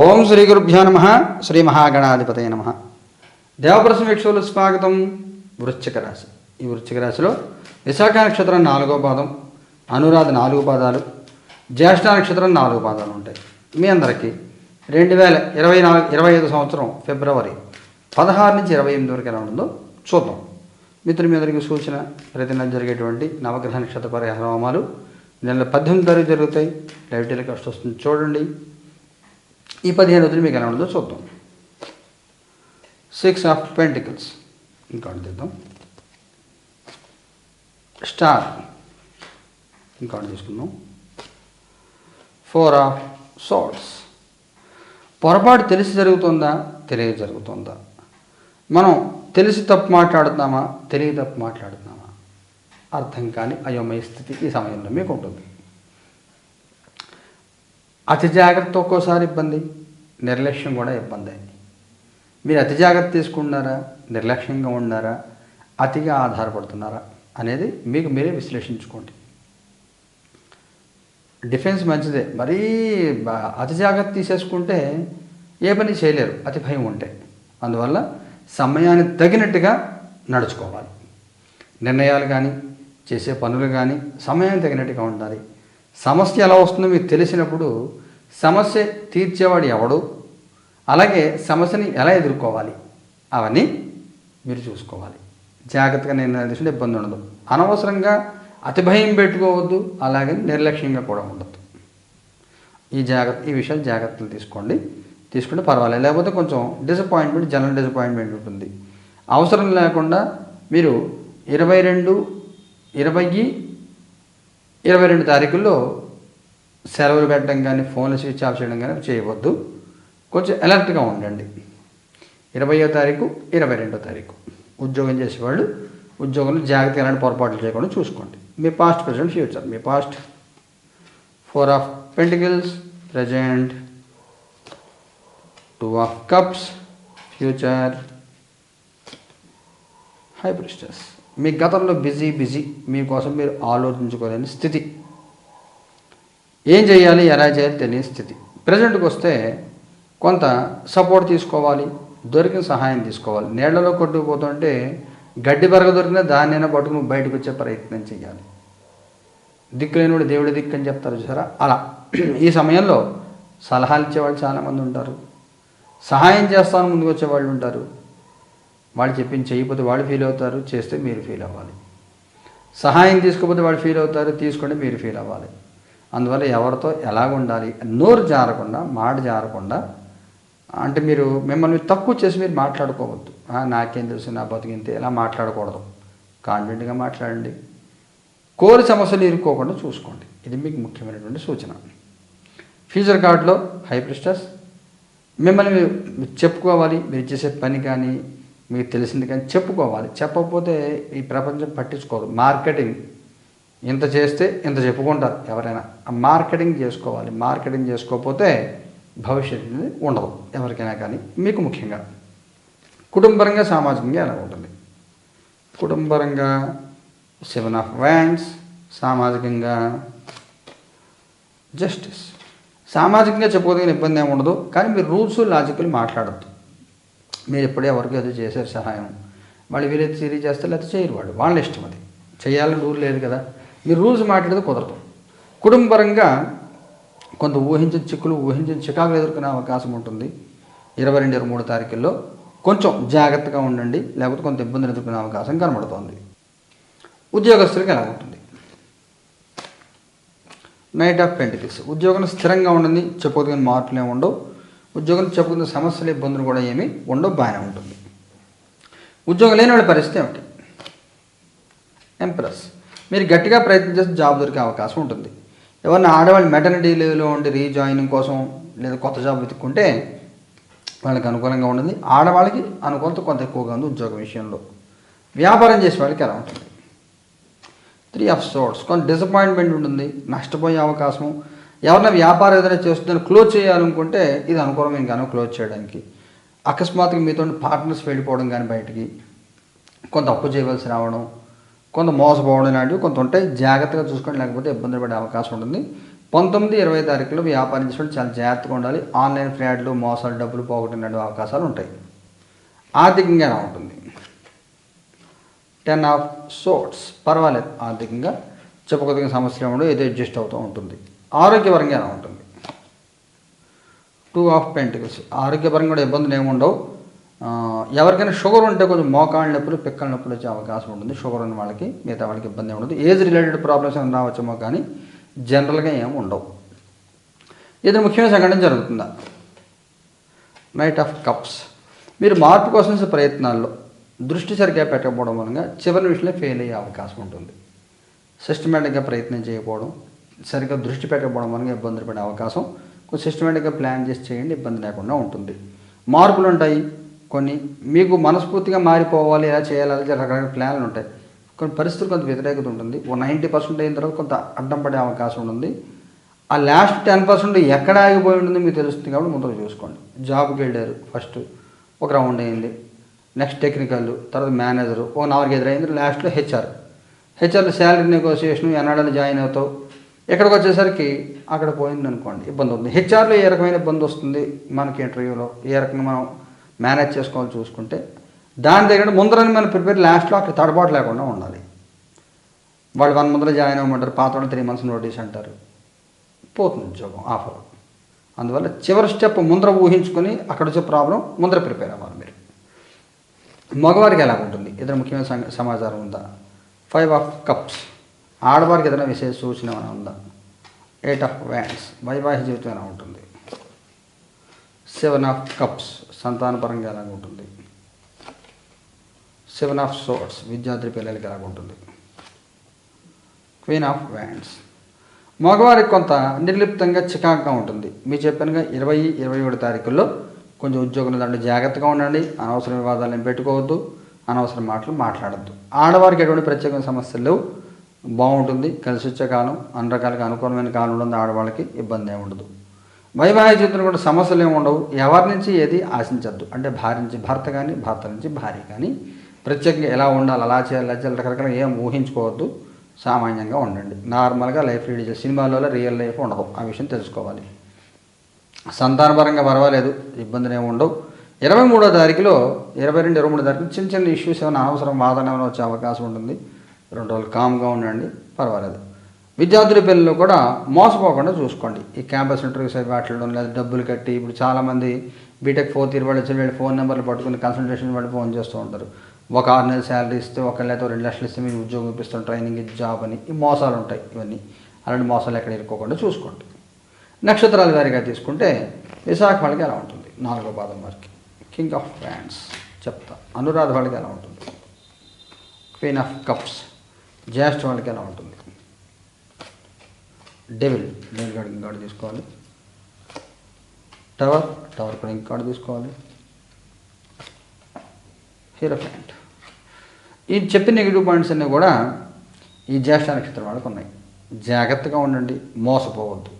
ఓం శ్రీ గురుభ్యో నమ శ్రీ మహాగణాధిపతయ నమ. దేవప్రసం వీక్షకులు స్వాగతం. వృశ్చిక రాశి. ఈ వృశ్చిక రాశిలో విశాఖ నక్షత్రం నాలుగో పాదం అనురాధ నాలుగు పాదాలు జ్యేష్ఠ నక్షత్రం నాలుగు పాదాలు ఉంటాయి. మీ అందరికీ రెండు వేల ఇరవై నాలుగు ఇరవై ఐదు సంవత్సరం ఫిబ్రవరి పదహారు నుంచి ఇరవై ఎనిమిది వరకు ఎలా ఉంటుందో చూద్దాం. మిత్రులు మీ అందరికీ సూచన ప్రతి నెల జరిగేటువంటి నవగ్రహ నక్షత్ర పరిహార హోమాలు. నెల పద్దెనిమిది తారీఖు జరుగుతాయి. లైవ్ టెలికాస్ట్ వస్తుంది. చూడండి. ఈ పదిహేను రోజులు మీకు ఎలా ఉండదో చూద్దాం. సిక్స్ ఆఫ్ పెంటికల్స్ ఇంకోటి తీద్దాం. స్టార్ ఇంకోటి తీసుకుందాం. ఫోర్ ఆఫ్ సాల్ట్స్ పొరపాటు తెలిసి జరుగుతుందా? తెలియ జరుగుతుందా? మనం తెలిసి తప్పు మాట్లాడుతున్నామా? తెలియ తప్పు మాట్లాడుతున్నామా? అర్థం కాని అయోమయ స్థితి ఈ సమయంలో మీకు ఉంటుంది. అతి జాగ్రత్త ఒక్కోసారి ఇబ్బంది నిర్లక్ష్యం కూడా ఇబ్బంది. మీరు అతి జాగ్రత్త తీసుకుంటున్నారా నిర్లక్ష్యంగా ఉన్నారా అతిగా ఆధారపడుతున్నారా అనేది మీకు మీరే విశ్లేషించుకోండి. డిఫెన్స్ మంచిదే. మరీ అతి జాగ్రత్త తీసేసుకుంటే ఏ పని చేయలేరు అతి భయం ఉంటే. అందువల్ల సమయానికి తగినట్టుగా నడుచుకోవాలి. నిర్ణయాలు కానీ చేసే పనులు కానీ సమయానికి తగినట్టుగా ఉండాలి. సమస్య ఎలా వస్తుందో మీకు తెలిసినప్పుడు సమస్య తీర్చేవాడు ఎవడు? అలాగే సమస్యని ఎలా ఎదుర్కోవాలి? అవన్నీ మీరు చూసుకోవాలి. జాగ్రత్తగా నిర్ణయాలు తీసుకుంటే ఇబ్బంది ఉండదు. అనవసరంగా అతి భయం పెట్టుకోవద్దు అలాగే నిర్లక్ష్యంగా కూడా ఉండదు. ఈ జాగ్రత్త ఈ విషయాలు జాగ్రత్తలు తీసుకోండి. తీసుకుంటే పర్వాలేదు. లేకపోతే కొంచెం డిసప్పాయింట్మెంట్ జనరల్ డిసప్పాయింట్మెంట్ ఉంటుంది. అవసరం లేకుండా మీరు ఇరవై రెండు ఇరవై ఇరవై రెండు తారీఖుల్లో సెలవులు పెట్టడం కానీ ఫోన్లు స్విచ్ ఆఫ్ చేయడం కానీ చేయవద్దు. కొంచెం అలర్ట్గా ఉండండి. ఇరవయో తారీఖు ఇరవై రెండో తారీఖు. ఉద్యోగం చేసేవాళ్ళు ఉద్యోగంలో జాగ్రత్త ఎలాంటి పొరపాట్లు చేయకుండా చూసుకోండి. మీ past present future me past four of pentacles present two of cups future high మీ గతంలో బిజీ బిజీ. మీకోసం మీరు ఆలోచించుకోలేని స్థితి. ఏం చేయాలి ఎలా చేయాలి తెలియని స్థితి. ప్రజెంట్కి వస్తే కొంత సపోర్ట్ తీసుకోవాలి దొరికిన సహాయం తీసుకోవాలి. నీళ్ళలో కొట్టుకుపోతుంటే గడ్డి బరగ దొరికినా దాన్నైనా పట్టుకుని బయటకు వచ్చే ప్రయత్నం చేయాలి. దిక్కులేనివాడు దేవుడి దిక్కు అని చెప్తారు చూసారా? అలా. ఈ సమయంలో సలహాలు ఇచ్చేవాళ్ళు చాలామంది ఉంటారు. సహాయం చేస్తాను ముందుకు వచ్చేవాళ్ళు ఉంటారు. వాళ్ళు చెప్పింది చేయకపోతే వాళ్ళు ఫీల్ అవుతారు చేస్తే మీరు ఫీల్ అవ్వాలి. సహాయం తీసుకోకపోతే వాళ్ళు ఫీల్ అవుతారు తీసుకుంటే మీరు ఫీల్ అవ్వాలి. అందువల్ల ఎవరితో ఎలాగ ఉండాలి? నోరు జారకుండా మాట జారకుండా అంటే మీరు మిమ్మల్ని తక్కువ చేసి మీరు మాట్లాడుకోవద్దు. నాకేం తెలుసు నా బతికింతే ఇలా మాట్లాడకూడదు. కాన్ఫిడెంట్గా మాట్లాడండి. కోరి సమస్యలు ఇరుక్కోకుండా చూసుకోండి. ఇది మీకు ముఖ్యమైనటువంటి సూచన. ఫ్యూచర్ కార్డులో హైప్రిస్టస్ మిమ్మల్ని మీరు చెప్పుకోవాలి మీరు చేసే పని కానీ మీకు తెలిసింది కానీ చెప్పుకోవాలి. చెప్పకపోతే ఈ ప్రపంచం పట్టించుకోదు మార్కెటింగ్. ఇంత చేస్తే ఇంత చెప్పుకుంటారు ఎవరైనా. మార్కెటింగ్ చేసుకోవాలి. మార్కెటింగ్ చేసుకోకపోతే భవిష్యత్తు అనేది ఉండదు ఎవరికైనా కానీ. మీకు ముఖ్యంగా కుటుంబరంగా సామాజికంగా ఎలా ఉంటుంది? కుటుంబరంగా సెవెన్ ఆఫ్ వ్యాండ్స్ సామాజికంగా జస్టిస్. సామాజికంగా చెప్పుకోదగిన ఇబ్బంది ఏమి ఉండదు. కానీ మీరు రూల్స్ లాజికల్ మాట్లాడద్దు. మీరు ఎప్పుడే ఎవరికి ఏదో చేశారు సహాయం. వాళ్ళు వీలైతే సిరీస్ చేస్తే లేకపోతే చేయరు వాళ్ళు వాళ్ళ ఇష్టం అది. చేయాలని రూల్ లేదు కదా. మీరు రూల్స్ మాట్లాడితే కుదరదు. కుటుంబపరంగా కొంత ఊహించిన చిక్కులు ఊహించిన చికాకులు ఎదుర్కొనే అవకాశం ఉంటుంది. ఇరవై రెండు ఇరవై మూడు తారీఖుల్లో కొంచెం జాగ్రత్తగా ఉండండి. లేకపోతే కొంత ఇబ్బందులు ఎదుర్కొనే అవకాశం కనబడుతోంది. ఉద్యోగస్తులకు ఎలా ఉంటుంది? నైట్ ఆఫ్ పెంటికల్స్ ఉద్యోగం స్థిరంగా ఉండండి. చెప్పుకోదగిన మార్పులు ఏమి ఉండవు. ఉద్యోగం చెప్పుకున్న సమస్యలు ఇబ్బందులు కూడా ఏమీ ఉండవు బాగానే ఉంటుంది. ఉద్యోగం లేని వాళ్ళ పరిస్థితి ఏమిటి? ఎంప్రెస్ మీరు గట్టిగా ప్రయత్నం చేస్తే జాబ్ దొరికే అవకాశం ఉంటుంది. ఎవరిని ఆడవాళ్ళు మెటర్నిటీ లీవ్లో ఉండి రీజాయినింగ్ కోసం లేదా కొత్త జాబ్ వెతుక్కుంటే వాళ్ళకి అనుకూలంగా ఉంటుంది. ఆడవాళ్ళకి అనుకూలత కొంత ఎక్కువగా ఉంది ఉద్యోగం విషయంలో. వ్యాపారం చేసే వాళ్ళకి ఎలా ఉంటుంది? త్రీ ఆఫ్ సోర్ట్స్ కొంత డిసప్పాయింట్మెంట్ ఉంటుంది. నష్టపోయే అవకాశం. ఎవరైనా వ్యాపారం ఏదైనా చేస్తుందని క్లోజ్ చేయాలనుకుంటే ఇది అనుకూలమైన కానీ క్లోజ్ చేయడానికి. అకస్మాత్తుగా మీతో పార్ట్నర్స్ వెళ్ళిపోవడం కానీ బయటికి కొంత అప్పు చేయవలసి రావడం కొంత మోసపోవడం లాంటివి కొంత ఉంటాయి. జాగ్రత్తగా చూసుకోండి లేకపోతే ఇబ్బందులు పడే అవకాశం ఉంటుంది. పంతొమ్మిది ఇరవై తారీఖులో వ్యాపారం చేసేవాళ్ళు చాలా జాగ్రత్తగా ఉండాలి. ఆన్లైన్ ఫ్రాడ్లు మోసాలు డబ్బులు పోగొట్టినటువంటి అవకాశాలు ఉంటాయి. ఆర్థికంగా ఎలా ఉంటుంది టెన్ ఆఫ్ సోట్స్ పర్వాలేదు ఆర్థికంగా చెప్పుకోదగిన సమస్య ఉండదు ఏదో అడ్జస్ట్ అవుతూ ఉంటుంది. ఆరోగ్యపరంగా ఎలా ఉంటుంది. టూ ఆఫ్ పెంటికల్స్ ఆరోగ్యపరంగా కూడా ఇబ్బందులు ఏమి ఉండవు. ఎవరికైనా షుగర్ ఉంటే కొంచెం మోకాళ్ళ నొప్పులు పిక్కల నొప్పులు వచ్చే అవకాశం ఉంటుంది. షుగర్ ఉన్న వాళ్ళకి మిగతా వాళ్ళకి ఇబ్బంది ఉండదు. ఏజ్ రిలేటెడ్ ప్రాబ్లమ్స్ ఏమైనా రావచ్చేమో కానీ జనరల్గా ఏమి ఉండవు. ఇది ముఖ్యమైన సంఘటన జరుగుతుందా? నైట్ ఆఫ్ కప్స్ మీరు మార్పు కోసం ప్రయత్నాల్లో దృష్టి సరిగ్గా పెట్టకపోవడం వలన చివరి విషయంలో ఫెయిల్ అయ్యే అవకాశం ఉంటుంది. సిస్టమేటిక్గా ప్రయత్నం చేయకపోవడం సరిగ్గా దృష్టి పెట్టకపోవడం వలన ఇబ్బందులు పడే అవకాశం కొంచెం సిస్టమేటిక్గా ప్లాన్ చేసి చేయండి ఇబ్బంది లేకుండా ఉంటుంది. మార్పులు ఉంటాయి. కొన్ని మీకు మనస్ఫూర్తిగా మారిపోవాలి ఎలా చేయాలి అలా రకరకాల ప్లాన్లు ఉంటాయి. కొన్ని పరిస్థితులు కొంత వ్యతిరేకత ఉంటుంది. ఓ నైంటీ పర్సెంట్ అయిన తర్వాత కొంత అడ్డం పడే అవకాశం ఉంటుంది. ఆ లాస్ట్ టెన్ పర్సెంట్ ఎక్కడ ఆగిపోయి ఉంటుందో మీకు తెలుస్తుంది కాబట్టి ముందర చూసుకోండి. జాబ్కి వెళ్ళారు ఫస్ట్ ఒక రౌండ్ అయింది. నెక్స్ట్ టెక్నికల్ తర్వాత మేనేజర్ ఒక నాలుగు ఎదురైంది లాస్ట్లో హెచ్ఆర్ హెచ్ఆర్లో శాలరీ నెగోసియేషన్ ఎన్నాడని జాయిన్ అవుతావు? ఎక్కడికి వచ్చేసరికి అక్కడ పోయింది అనుకోండి ఇబ్బంది అవుతుంది హెచ్ఆర్లో ఏ రకమైన ఇబ్బంది వస్తుంది? మనకి ఇంటర్వ్యూలో ఏ రకంగా మనం మేనేజ్ చేసుకోవాలి చూసుకుంటే దాని దగ్గర ముందరని మనం ప్రిపేర్ లాస్ట్లో అక్కడ తడబాటు లేకుండా ఉండాలి. వాళ్ళు వన్ మంత్లో జాయిన్ అవ్వమంటారు పాత వాళ్ళు త్రీ మంత్స్ నోటీస్ అంటారు. పోతుంది ఉద్యోగం ఆఫర్. అందువల్ల చివరి స్టెప్ ముందర ఊహించుకొని అక్కడ వచ్చే ప్రాబ్లం ముందర ప్రిపేర్ అవ్వాలి మీరు. మగవారికి ఎలా ఉంటుంది ఇతర ముఖ్యమైన సమాచారం ఉందా? Five of cups. ఆడవారికి ఏదైనా విశేష సూచన ఏమైనా ఉందా? ఎయిట్ ఆఫ్ వ్యాండ్స్ వైవాహిక జీవితం ఎలా ఉంటుంది? సెవెన్ ఆఫ్ కప్స్ సంతానపరంగా ఎలాగ ఉంటుంది? సెవెన్ ఆఫ్ సోర్ట్స్ విద్యార్థి పిల్లలకి ఎలా ఉంటుంది? క్వీన్ ఆఫ్ వ్యాండ్స్ మగవారికి కొంత నిర్లిప్తంగా చికాకుగా ఉంటుంది. మీ చెప్పానుగా ఇరవై ఇరవై ఏడు తారీఖుల్లో కొంచెం ఉద్యోగం దాంట్లో జాగ్రత్తగా ఉండండి. అనవసర వివాదాలు పెట్టుకోవద్దు. అనవసర మాటలు మాట్లాడద్దు. ఆడవారికి ఎటువంటి ప్రత్యేకమైన సమస్యలు లేవు. బాగుంటుంది కలిసి వచ్చే కాలం అన్ని రకాలుగా అనుకూలమైన కాలం ఉంటుంది ఆడవాళ్ళకి ఇబ్బంది ఏమి ఉండదు. వైవాహిక జీవితంలో కూడా సమస్యలు ఏమి ఉండవు. ఎవరి నుంచి ఏది ఆశించద్దు. అంటే భార్య నుంచి భర్త కానీ భర్త నుంచి భార్య కానీ ప్రత్యేకంగా ఎలా ఉండాలి అలా చేయాలి అలా చేయాలి రకరకాల ఏం ఊహించుకోవద్దు. సామాన్యంగా ఉండండి. నార్మల్గా లైఫ్ లీడ్ చేయాలి సినిమాలలో రియల్ లైఫ్ ఉండదు. ఆ విషయం తెలుసుకోవాలి. సంతానపరంగా పర్వాలేదు ఇబ్బందులు ఏమి ఉండవు. ఇరవై మూడో తారీఖులో ఇరవై రెండు ఇరవై మూడో తారీఖు చిన్న చిన్న ఇష్యూస్ ఏమైనా అనవసరం వాదన ఏమైనా వచ్చే అవకాశం ఉంటుంది. రెండు రోజులు కామ్గా ఉండండి పర్వాలేదు. విద్యార్థుల పిల్లలు కూడా మోసపోకుండా చూసుకోండి. ఈ క్యాంపస్ ఇంటర్వ్యూస్ అవి వాటిలో లేదా డబ్బులు కట్టి ఇప్పుడు చాలామంది బీటెక్ ఫోర్త్ ఇయర్ వాళ్ళు వచ్చి వీళ్ళు ఫోన్ నెంబర్లు పట్టుకుని కన్సల్టేషన్ వాళ్ళు ఫోన్ చేస్తూ ఉంటారు. ఒక ఆరు నెలల శాలరీ ఇస్తే ఒక లేదా రెండు లక్షలు ఇస్తే మీరు ఉద్యోగం ఇప్పిస్తాం ట్రైనింగ్ జాబ్ అని. ఈ మోసాలు ఉంటాయి ఇవన్నీ. అలాంటి మోసాలు ఎక్కడ ఇరుక్కోకుండా చూసుకోండి. నక్షత్రాల వారిగా తీసుకుంటే విశాఖ వాళ్ళకి ఎలా ఉంటుంది? నాలుగో పాదం వారికి. కింగ్ ఆఫ్ ఫ్యాన్స్ చెప్తా. అనురాధ వాళ్ళకి ఎలా ఉంటుంది? క్వీన్ ఆఫ్ కప్స్ జ్యేష్ఠ వాళ్ళకి ఎలా ఉంటుంది డెవిల్ డెవిల్ కార్డు ఇంకాడు తీసుకోవాలి. టవర్ టవర్ కూడా కార్డు తీసుకోవాలి. హీరో ప్యాంట్ ఈ చెప్పిన నెగిటివ్ పాయింట్స్ అన్నీ కూడా ఈ జ్యేష్ఠ నక్షత్రం వాళ్ళకి ఉన్నాయి. జాగ్రత్తగా ఉండండి మోసపోవద్దు.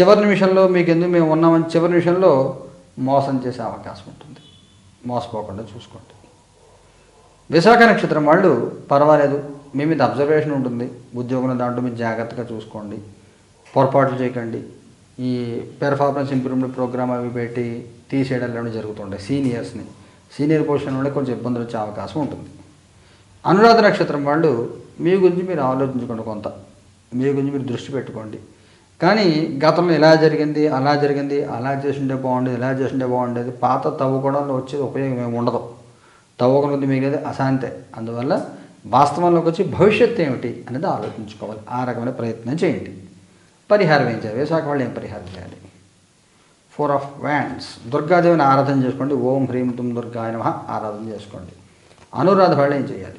చివరి నిమిషంలో మీకు ఎందుకు మేము ఉన్నామని చివరి నిమిషంలో మోసం చేసే అవకాశం ఉంటుంది. మోసపోకుండా చూసుకోండి. విశాఖ నక్షత్రం వాళ్ళు పర్వాలేదు. మీ మీద అబ్జర్వేషన్ ఉంటుంది. ఉద్యోగం దాంట్లో మీరు జాగ్రత్తగా చూసుకోండి. పొరపాట్లు చేయకండి. ఈ పెర్ఫార్మెన్స్ ఇంప్రూవ్మెంట్ ప్రోగ్రామ్ అవి పెట్టి తీసేయడం జరుగుతుంటాయి సీనియర్స్ని సీనియర్ పొజిషన్ వల్ల కొంచెం ఇబ్బందులు వచ్చే అవకాశం ఉంటుంది. అనురాధ నక్షత్రం వాళ్ళు మీ గురించి మీరు ఆలోచించుకోండి కొంత. మీ గురించి మీరు దృష్టి పెట్టుకోండి. కానీ గతంలో ఇలా జరిగింది అలా జరిగింది అలా చేసిండే బాగుండేది ఇలా చేసిండే బాగుండేది పాత తవ్వుకోవడంలో వచ్చేది ఉపయోగం ఏమి ఉండదు. తవ్వకుండా మిగిలేదు అశాంతే. అందువల్ల వాస్తవంలోకి వచ్చి భవిష్యత్తు ఏమిటి అనేది ఆలోచించుకోవాలి. ఆ రకమైన ప్రయత్నం చేయండి. పరిహారం ఏం చేయాలి? విశాఖ వాళ్ళు ఏం పరిహారం చేయాలి? ఫోర్ ఆఫ్ వ్యాండ్స్ దుర్గాదేవిని ఆరాధన చేసుకోండి. ఓం హ్రీం తుమ్ దుర్గాయ నమ ఆరాధన చేసుకోండి. అనురాధ వాళ్ళు ఏం చేయాలి?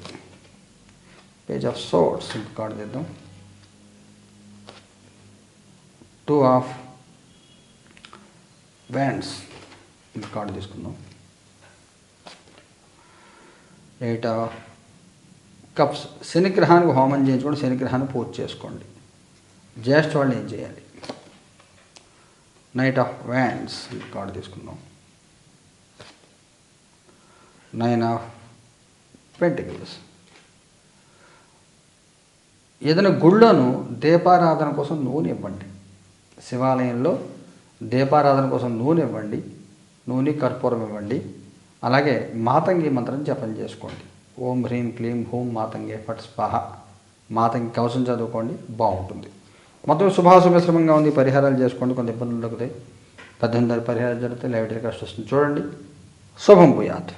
పేజ్ ఆఫ్ సోర్ట్స్ కార్డు తీద్దాం. టూ ఆఫ్ వ్యాండ్స్ కార్డు తీసుకుందాం. ఎయిట్ ఆఫ్ కప్స్ శనిగ్రహానికి హోమం చేయించుకోండి శనిగ్రహాన్ని పూజ చేసుకోండి. జ్యేష్ఠ వాళ్ళు ఏం చేయాలి? నైట్ ఆఫ్ వ్యాన్స్ కార్డు తీసుకుందాం. నైన్ ఆఫ్ పెంటికల్స్ ఏదైనా గుళ్ళోను దీపారాధన కోసం నూనె ఇవ్వండి. శివాలయంలో దీపారాధన కోసం నూనె ఇవ్వండి. నూనె కర్పూరం ఇవ్వండి. అలాగే మాతంగి మంత్రం జపం చేసుకోండి. ఓం హ్రీం క్లీం హూం మాతంగే ఫట్ స్పహ. మాతంగి కవచం చదువుకోండి బాగుంటుంది. మొత్తం శుభాశుభశ్రమంగా ఉంది పరిహారాలు చేసుకోండి కొంత ఇబ్బందులు దొరుకుతాయి పద్దెనిమిది పరిహారాలు జరిగితే లైబ్రరీ కష్టం చూడండి. శుభం పోయాత్